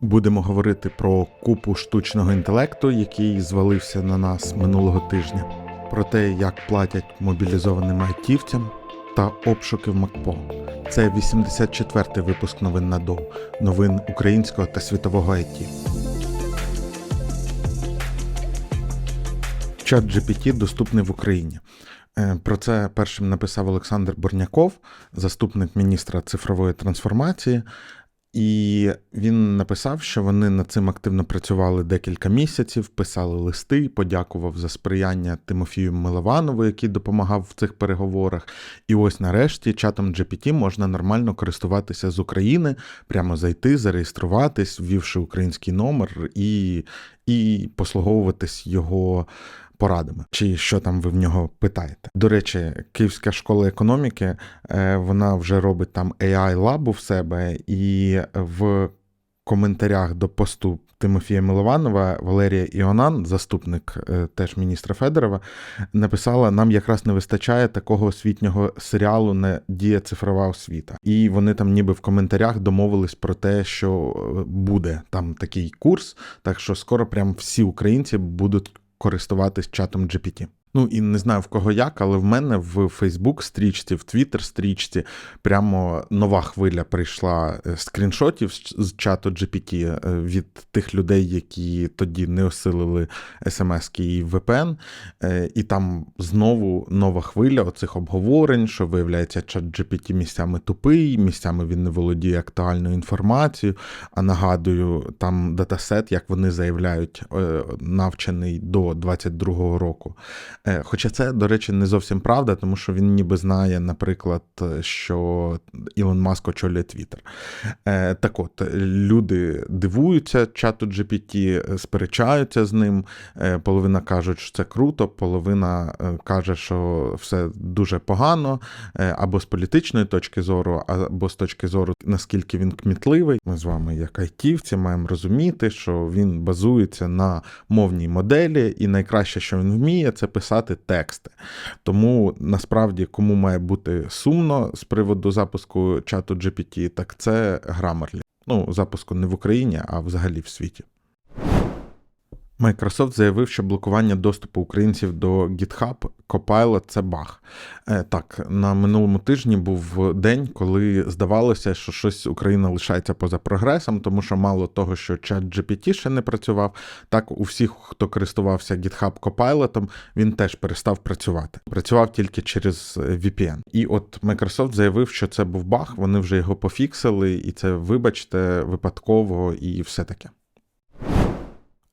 Будемо говорити про купу штучного інтелекту, який звалився на нас минулого тижня, про те, як платять мобілізованим айтівцям та обшуки в МакПо. Це 84-й випуск новин на ДОУ, новин українського та світового IT. Чат GPT доступний в Україні. Е, Про це першим написав Олександр Борняков, заступник міністра цифрової трансформації. І він написав, що вони над цим активно працювали декілька місяців, писали листи, подякував за сприяння Тимофію Милованову, який допомагав в цих переговорах. І ось нарешті чатом GPT можна нормально користуватися з України, прямо зайти, зареєструватись, ввівши український номер і, і послуговуватись його порадами, чи що там ви в нього питаєте. До речі, Київська школа економіки е, вона вже робить там AI лабу в себе, і в коментарях до посту Тимофія Милованова Валерія Іонан, заступник е, теж міністра Федорова, написала: нам якраз не вистачає такого освітнього серіалу не дія цифрова освіта. І вони там, ніби в коментарях, домовились про те, що е, буде там такий курс, так що скоро прям всі українці будуть користуватись чатом GPT. Ну і не знаю в кого як, але в мене в Facebook стрічці, в Twitter стрічці прямо нова хвиля прийшла е, скріншотів з чату GPT е, від тих людей, які тоді не осилили смс і VPN. Е, І там знову нова хвиля оцих обговорень, що виявляється, чат GPT місцями тупий, місцями він не володіє актуальною інформацією. А нагадую, там датасет, як вони заявляють, навчений до 22-го року. Е, Хоча це, до речі, не зовсім правда, тому що він ніби знає, наприклад, що Ілон Маск очолює Твіттер. Е, Так от, люди дивуються чату GPT, сперечаються з ним. Е, Половина кажуть, що це круто, половина е, каже, що все дуже погано, е, або з політичної точки зору, або з точки зору, наскільки він кмітливий. Ми з вами, як айтівці, маємо розуміти, що він базується на мовній моделі, і найкраще, що він вміє, це писати тексти. Тому насправді, кому має бути сумно з приводу запуску чату GPT, так це Grammarly. Ну, запуску не в Україні, а взагалі в світі. Microsoft заявив, що блокування доступу українців до GitHub Copilot – це баг. Е, так, на минулому тижні був день, коли здавалося, що щось Україна лишається поза прогресом, тому що мало того, що чат GPT ще не працював, так у всіх, хто користувався GitHub Copilot, він теж перестав працювати. Працював тільки через VPN. І от Microsoft заявив, що це був баг, вони вже його пофіксили, і це, вибачте, випадково і все таке.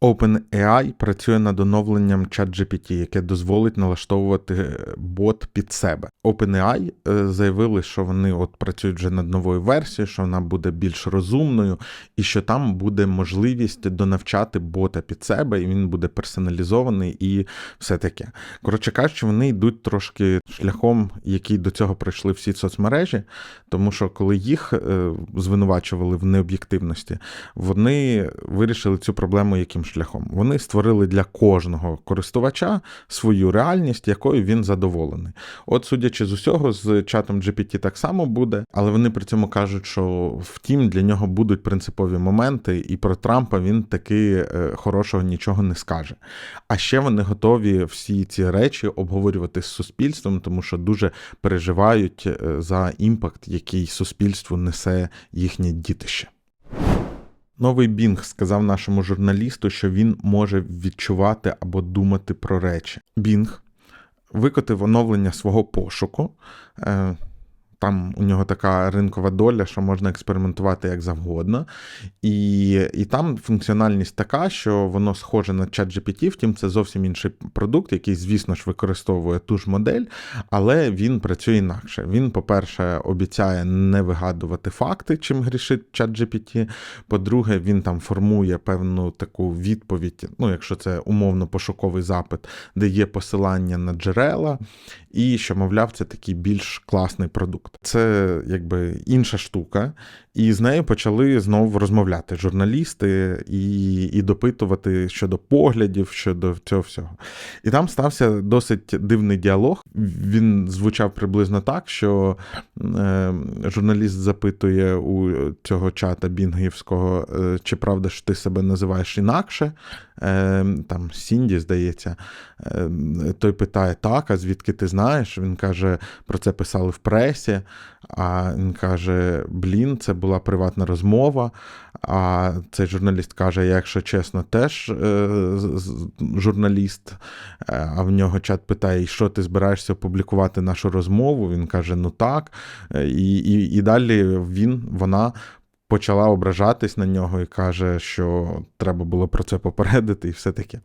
OpenAI працює над оновленням ChatGPT, яке дозволить налаштовувати бот під себе. OpenAI е, заявили, що вони от працюють вже над новою версією, що вона буде більш розумною, і що там буде можливість донавчати бота під себе, і він буде персоналізований і все таке. Коротше кажучи, вони йдуть трошки шляхом, який до цього пройшли всі соцмережі, тому що коли їх е, звинувачували в необ'єктивності, вони вирішили цю проблему яким шляхом. Вони створили для кожного користувача свою реальність, якою він задоволений. От, судячи з усього, з чатом GPT так само буде, але вони при цьому кажуть, що втім для нього будуть принципові моменти, і про Трампа він таки е, хорошого нічого не скаже. А ще вони готові всі ці речі обговорювати з суспільством, тому що дуже переживають е, за імпакт, який суспільству несе їхнє дітище. Новий Бінг сказав нашому журналісту, що він може відчувати або думати про речі. Бінг викотив оновлення свого пошуку. Там у нього така ринкова доля, що можна експериментувати як завгодно. І і там функціональність така, що воно схоже на ChatGPT, втім, це зовсім інший продукт, який, звісно ж, використовує ту ж модель, але він працює інакше. Він, по-перше, обіцяє не вигадувати факти, чим грішить ChatGPT. По-друге, він там формує певну таку відповідь, ну, якщо це умовно пошуковий запит, де є посилання на джерела, і що, мовляв, це такий більш класний продукт. Це якби інша штука. І з нею почали знову розмовляти журналісти і і допитувати щодо поглядів, щодо цього всього. І там стався досить дивний діалог. Він звучав приблизно так, що е, журналіст запитує у цього чата Бінгівського, е, чи правда що ти себе називаєш інакше. Е, там Сінді, здається, е, той питає, так, а звідки ти знаєш? Він каже, про це писали в пресі. А він каже: Блін, це була приватна розмова. А цей журналіст каже: якщо чесно, теж е, журналіст. А в нього чат питає: що ти збираєшся опублікувати нашу розмову? Він каже: Ну так. І, і, І далі він, вона почала ображатись на нього і каже, що треба було про це попередити, і все таке.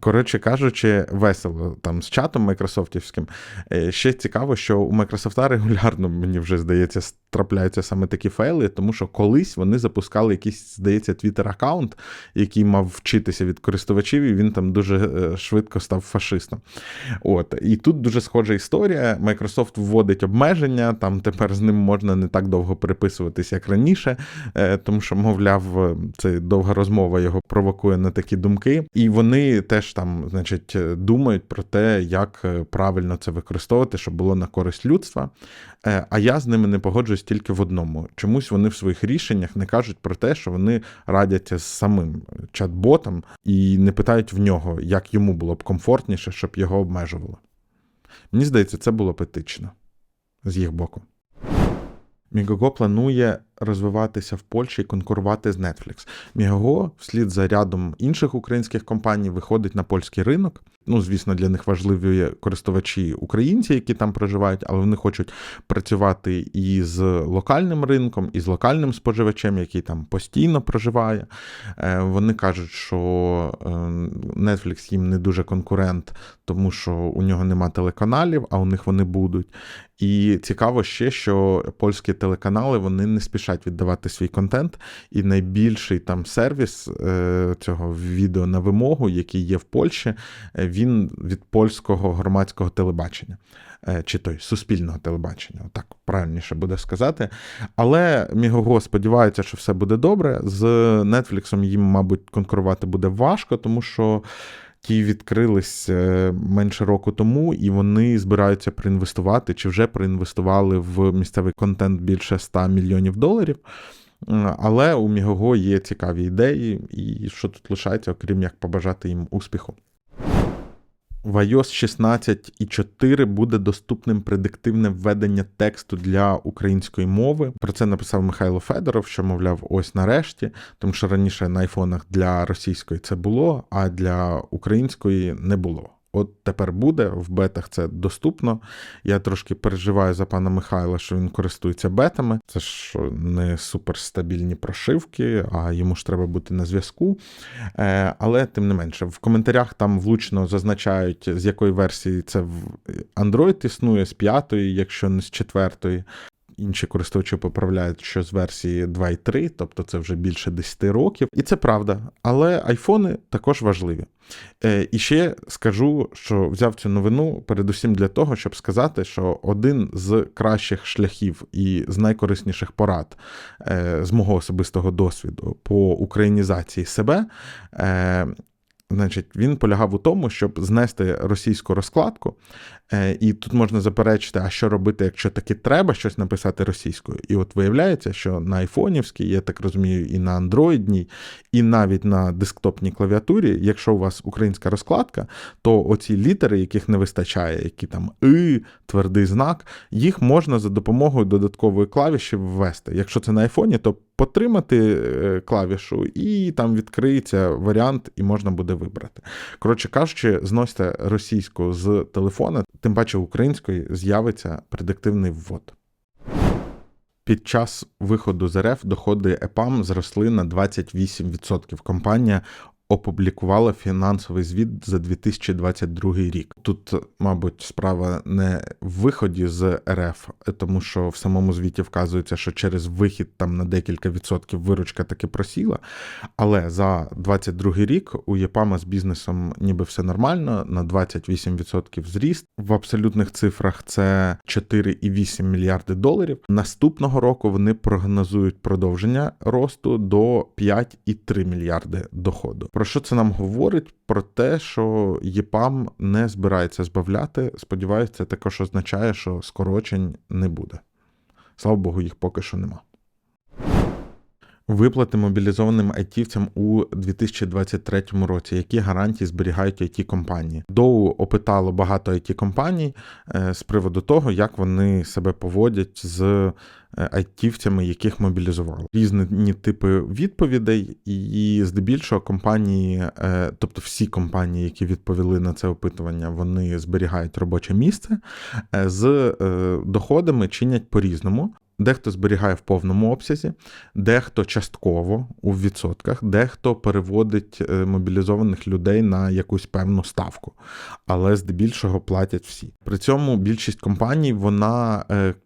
Коротше кажучи, весело там з чатом майкрософтівським. Е, ще цікаво, що у Microsoft регулярно, мені вже здається, трапляються саме такі файли, тому що колись вони запускали якийсь, здається, твіттер-аккаунт, який мав вчитися від користувачів, і він там дуже е, швидко став фашистом. От. І тут дуже схожа історія. Microsoft вводить обмеження, там тепер з ним можна не так довго переписуватися, як раніше, е, тому що, мовляв, це довга розмова його провокує на такі думки. І вони теж там, значить, думають про те, як е, правильно це використовувати, щоб було на користь людства. А я з ними не погоджуюсь тільки в одному. Чомусь вони в своїх рішеннях не кажуть про те, що вони радяться з самим чат-ботом і не питають в нього, як йому було б комфортніше, щоб його обмежували. Мені здається, це було б етично з їх боку. Мігого планує розвиватися в Польщі і конкурувати з Netflix. Мігого, вслід за рядом інших українських компаній, виходить на польський ринок. Ну, звісно, для них важливі користувачі українці, які там проживають, але вони хочуть працювати і з локальним ринком, і з локальним споживачем, який там постійно проживає. Е, вони кажуть, що е, Netflix їм не дуже конкурент, тому що у нього нема телеканалів, а у них вони будуть. І цікаво ще, що польські телеканали вони не спішать віддавати свій контент. І найбільший там сервіс е, цього відео на вимогу, який є в Польщі, він від польського громадського телебачення. Чи той суспільного телебачення, так правильніше буде сказати. Але Мігого сподівається, що все буде добре. З Netflix їм, мабуть, конкурувати буде важко, тому що ті відкрились менше року тому, і вони збираються проінвестувати чи вже проінвестували в місцевий контент більше 100 мільйонів доларів. Але у Мігого є цікаві ідеї, і що тут лишається, окрім як побажати їм успіху в iOS 16.4 буде доступним предиктивне введення тексту для української мови. Про це написав Михайло Федоров, що, мовляв, ось нарешті, тому що раніше на айфонах для російської це було, а для української не було. От тепер буде, в бетах це доступно. Я трошки переживаю за пана Михайла, що він користується бетами. Це ж не суперстабільні прошивки, а йому ж треба бути на зв'язку. Е, але тим не менше, в коментарях там влучно зазначають, з якої версії це в Android існує, з п'ятої, якщо не з четвертої. Інші користувачі поправляють, що з версії 2.3, тобто це вже більше 10 років. І це правда. Але айфони також важливі. Е, і ще скажу, що взяв цю новину передусім для того, щоб сказати, що один з кращих шляхів і з найкорисніших порад е, з мого особистого досвіду по українізації себе. Е, значить, він полягав у тому, щоб знести російську розкладку і тут можна заперечити, а що робити, якщо таки треба щось написати російською. І от виявляється, що на айфонівській, я так розумію, і на андроїдній, і навіть на десктопній клавіатурі, якщо у вас українська розкладка, то оці літери, яких не вистачає, які там и, твердий знак, їх можна за допомогою додаткової клавіші ввести. Якщо це на айфоні, то потримати е, клавішу, і там відкриється варіант, і можна буде вибрати. Коротше кажучи, зносьте російську з телефона тим паче української з'явиться предиктивний ввод. Під час виходу з РФ доходи ЕПАМ зросли на 28%. Компанія опублікувала фінансовий звіт за 2022 рік. Тут, мабуть, справа не в виході з РФ, тому що в самому звіті вказується, що через вихід там на декілька відсотків виручка таки просіла. Але за 2022 рік у ЄПАМа з бізнесом ніби все нормально, на 28% зріст. В абсолютних цифрах це 4,8 мільярди доларів. Наступного року вони прогнозують продовження росту до 5,3 мільярди доходу. Про що це нам говорить? Про те, що ЄПАМ не збирається збавляти. Сподіваюся, це також означає, що скорочень не буде. Слава Богу, їх поки що нема. Виплати мобілізованим айтівцям у 2023 році. Які гарантії зберігають it компанії? Доу опитало багато it компаній з приводу того, як вони себе поводять з айтівцями, яких мобілізували. Різні типи відповідей, і здебільшого компанії, тобто всі компанії, які відповіли на це опитування, вони зберігають робоче місце з доходами чинять по-різному. Дехто зберігає в повному обсязі, дехто частково у відсотках, дехто переводить мобілізованих людей на якусь певну ставку, але здебільшого платять всі. При цьому більшість компаній вона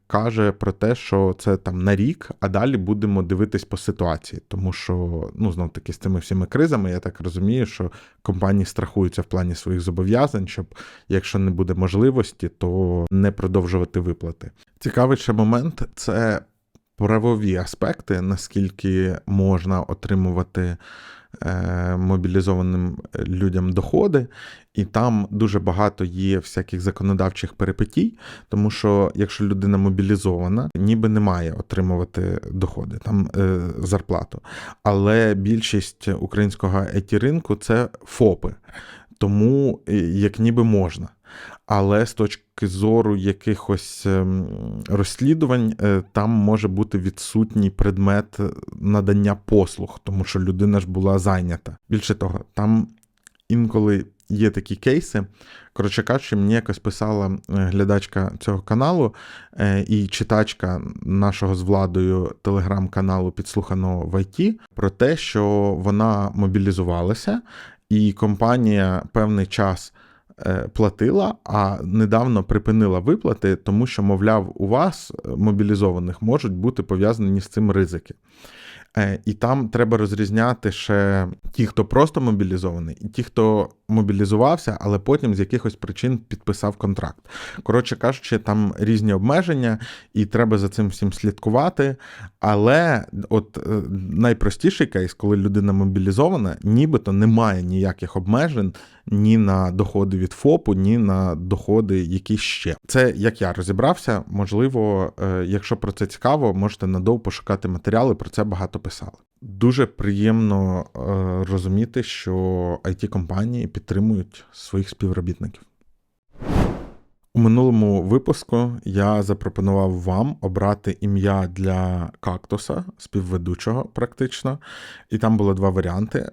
каже про те, що це там на рік, а далі будемо дивитись по ситуації. Тому що, ну знов таки, з цими всіми кризами, я так розумію, що компанії страхуються в плані своїх зобов'язань, щоб якщо не буде можливості, то не продовжувати виплати. Цікавий ще момент це правові аспекти, наскільки можна отримувати. Мобілізованим людям доходи, і там дуже багато є всяких законодавчих перипетій, тому що якщо людина мобілізована, ніби не має отримувати доходи, там е, зарплату. Але більшість українського еті ринку це ФОПи, тому як ніби можна. Але з точки зору якихось розслідувань, там може бути відсутній предмет надання послуг, тому що людина ж була зайнята. Більше того, там інколи є такі кейси. Коротше кажучи, мені якось писала глядачка цього каналу і читачка нашого з владою телеграм-каналу підслуханого в ІТ про те, що вона мобілізувалася, і компанія певний час. Платила, а недавно припинила виплати, тому що, мовляв, у вас мобілізованих можуть бути пов'язані з цим ризики. І там треба розрізняти ще ті, хто просто мобілізований, і ті, хто мобілізувався, але потім з якихось причин підписав контракт. Коротше кажучи, там різні обмеження, і треба за цим всім слідкувати. Але от е, найпростіший кейс, коли людина мобілізована, нібито немає ніяких обмежень ні на доходи від ФОПу, ні на доходи які ще. Це як я розібрався. Можливо, е, якщо про це цікаво, можете надовго пошукати матеріали, про це багато писали. Дуже приємно е, розуміти, що it компанії підтримують своїх співробітників. У минулому випуску я запропонував вам обрати ім'я для кактуса, співведучого, практично. І там було два варіанти: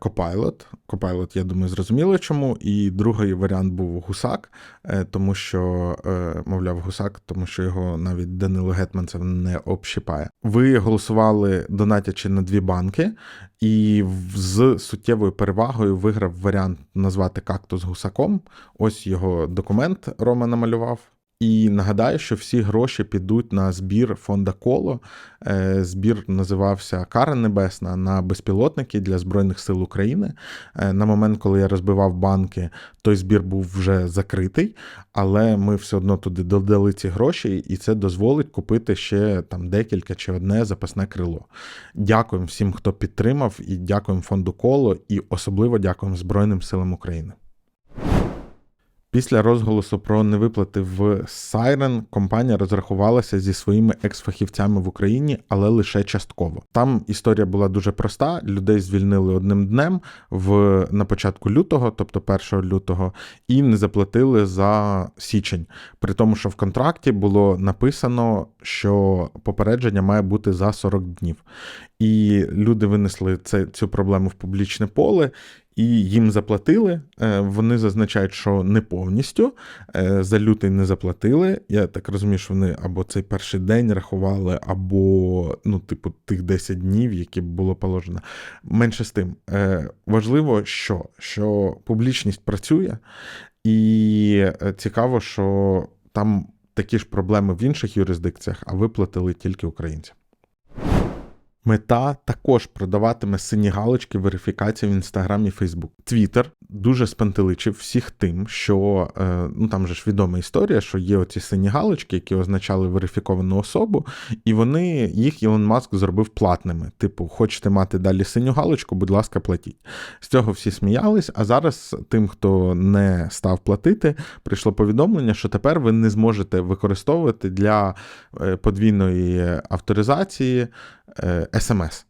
Copilot. Copilot, я думаю, зрозуміло чому. І другий варіант був гусак, е, тому що, е, мовляв, гусак, тому що його навіть Данило Гетманцев не общипає. Ви голосували, донатячи на дві банки, і з суттєвою перевагою виграв варіант назвати кактус гусаком. Ось його документ Рома намалював. І нагадаю, що всі гроші підуть на збір фонда коло. Е, збір називався Кара Небесна на безпілотники для Збройних сил України. Е, на момент, коли я розбивав банки, той збір був вже закритий, але ми все одно туди додали ці гроші, і це дозволить купити ще там декілька чи одне запасне крило. Дякуємо всім, хто підтримав, і дякуємо фонду коло, і особливо дякуємо Збройним силам України. Після розголосу про невиплати в Siren компанія розрахувалася зі своїми екс-фахівцями в Україні, але лише частково. Там історія була дуже проста: людей звільнили одним днем в на початку лютого, тобто 1 лютого, і не заплатили за січень. При тому, що в контракті було написано, що попередження має бути за 40 днів. І люди винесли це, цю проблему в публічне поле, і їм заплатили. Е, Вони зазначають, що не повністю. Е, За лютий не заплатили. Я так розумію, що вони або цей перший день рахували, або ну, типу, тих 10 днів, які було положено. Менше з тим, Е, важливо, що, що публічність працює, і цікаво, що там такі ж проблеми в інших юрисдикціях, а виплатили тільки українцям. Мета також продаватиме сині галочки верифікації в інстаграмі і Фейсбук. Твіттер дуже спантеличив всіх тим, що е, ну там же ж відома історія, що є оці сині галочки, які означали верифіковану особу, і вони їх Ілон Маск зробив платними. Типу, хочете мати далі синю галочку, будь ласка, платіть. З цього всі сміялись. А зараз тим, хто не став платити, прийшло повідомлення, що тепер ви не зможете використовувати для е, подвійної авторизації е, смс.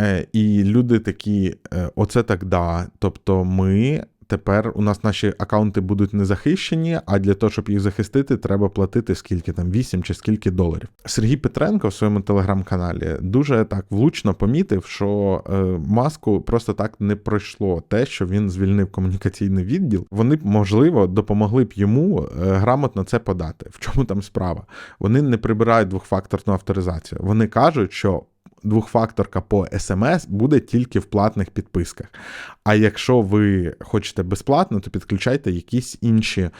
Е, І люди такі, е, оце так да. Тобто, ми тепер у нас наші акаунти будуть не захищені, а для того, щоб їх захистити, треба платити скільки там 8 чи скільки доларів. Сергій Петренко в своєму телеграм-каналі дуже так влучно помітив, що е, маску просто так не пройшло те, що він звільнив комунікаційний відділ. Вони б, можливо, допомогли б йому е, грамотно це подати. В чому там справа? Вони не прибирають двохфакторну авторизацію. Вони кажуть, що двохфакторка по смс буде тільки в платних підписках. А якщо ви хочете безплатно, то підключайте якісь інші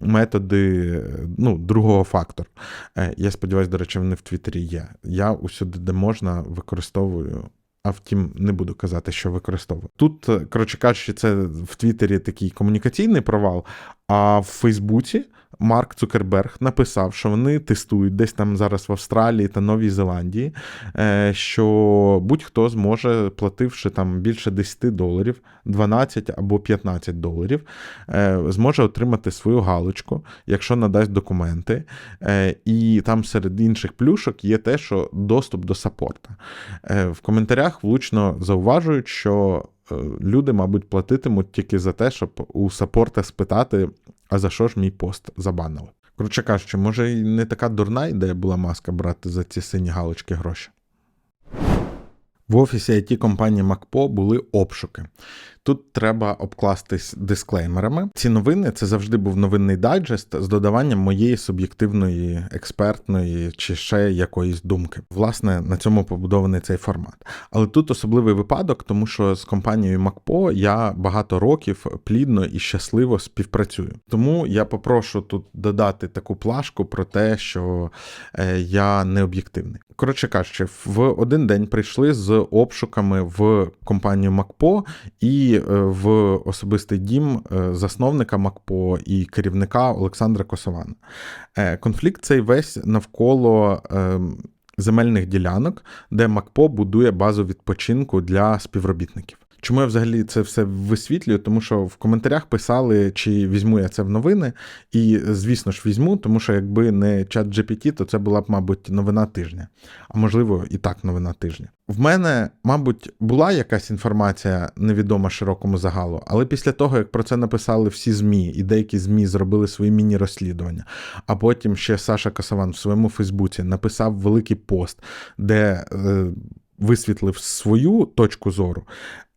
методи ну, другого фактору. Е, Я сподіваюся, до речі, вони в Твіттері є. Я усюди, де можна, використовую. А втім, не буду казати, що використовую. Тут, е, коротше кажучи, це в Твіттері такий комунікаційний провал, а в Фейсбуці Марк Цукерберг написав, що вони тестують десь там зараз в Австралії та Новій Зеландії, е, що будь-хто зможе, плативши там більше 10 доларів, 12 або 15 доларів, е, зможе отримати свою галочку, якщо надасть документи. Е, і там серед інших плюшок є те, що доступ до саппорта. В коментарях влучно зауважують, що люди, мабуть, платитимуть тільки за те, щоб у саппорта спитати, а за що ж мій пост забанили? Коротше кажучи, може і не така дурна ідея була маска брати за ці сині галочки гроші. В офісі it компанії MacPo були обшуки. Тут треба обкластись дисклеймерами. Ці новини це завжди був новинний дайджест з додаванням моєї суб'єктивної, експертної чи ще якоїсь думки. Власне, на цьому побудований цей формат. Але тут особливий випадок, тому що з компанією MacPo я багато років плідно і щасливо співпрацюю. Тому я попрошу тут додати таку плашку про те, що е, я не об'єктивний. Коротше кажучи, в один день прийшли з обшуками в компанію МакПо і е, в особистий дім е, засновника МакПо і керівника Олександра Косована. Е, конфлікт цей весь навколо. Земельних ділянок, де МакПо будує базу відпочинку для співробітників. Чому я взагалі це все висвітлюю? Тому що в коментарях писали, чи візьму я це в новини, і, звісно ж, візьму, тому що якби не чат GPT, то це була б, мабуть, новина тижня, а можливо, і так новина тижня. В мене, мабуть, була якась інформація невідома широкому загалу, але після того, як про це написали всі ЗМІ, і деякі ЗМІ зробили свої міні-розслідування, а потім ще Саша Касаван в своєму Фейсбуці написав великий пост, де. Е, висвітлив свою точку зору,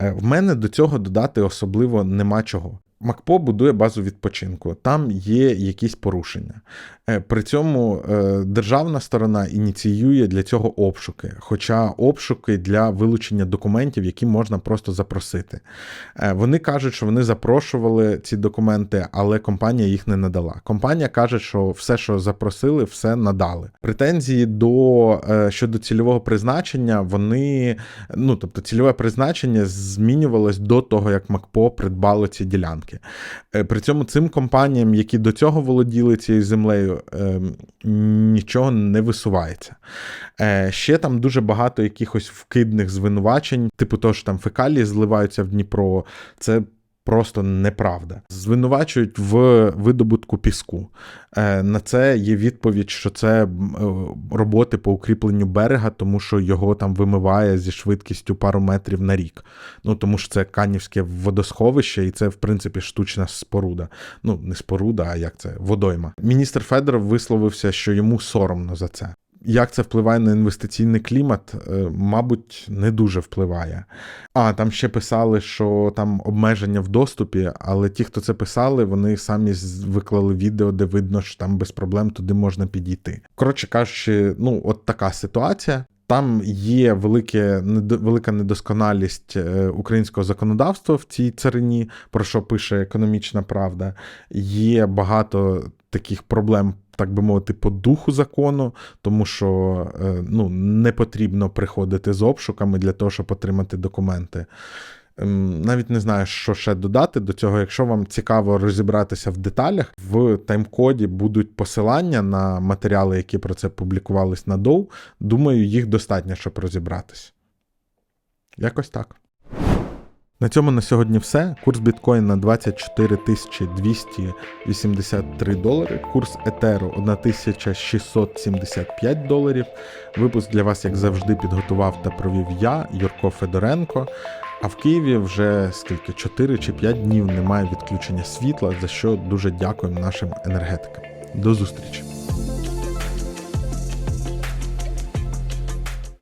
е, в мене до цього додати особливо нема чого. МакПо будує базу відпочинку, там є якісь порушення. Е, при цьому е, державна сторона ініціює для цього обшуки, хоча обшуки для вилучення документів, які можна просто запросити. Е, вони кажуть, що вони запрошували ці документи, але компанія їх не надала. Компанія каже, що все, що запросили, все надали. Претензії до щодо цільового призначення, вони, ну тобто, цільове призначення змінювалось до того, як МакПо придбало ці ділянки. При цьому цим компаніям, які до цього володіли цією землею, е, нічого не висувається. Е, Ще там дуже багато якихось вкидних звинувачень, типу того, що там фекалії зливаються в Дніпро. Це просто неправда. Звинувачують в видобутку піску. Е, на це є відповідь, що це е, роботи по укріпленню берега, тому що його там вимиває зі швидкістю пару метрів на рік. Ну тому що це канівське водосховище, і це, в принципі, штучна споруда. Ну, не споруда, а як це водойма. Міністр Федоров висловився, що йому соромно за це. Як це впливає на інвестиційний клімат? Е, Мабуть, не дуже впливає. А там ще писали, що там обмеження в доступі, але ті, хто це писали, вони самі виклали відео, де видно, що там без проблем туди можна підійти. Коротше кажучи, ну от така ситуація. Там є велике, велика недосконалість е, українського законодавства в цій царині, про що пише економічна правда. Є багато таких проблем, так би мовити, по духу закону, тому що е, ну, не потрібно приходити з обшуками для того, щоб отримати документи. Ем, Навіть не знаю, що ще додати до цього. Якщо вам цікаво розібратися в деталях, в тайм-коді будуть посилання на матеріали, які про це публікувались на Доу. Думаю, їх достатньо, щоб розібратись. Якось так. На цьому на сьогодні все. Курс біткоїна 24 283 долари, курс етеру 1675 доларів. Випуск для вас, як завжди, підготував та провів я, Юрко Федоренко. А в Києві вже скільки 4 чи 5 днів немає відключення світла, за що дуже дякуємо нашим енергетикам. До зустрічі!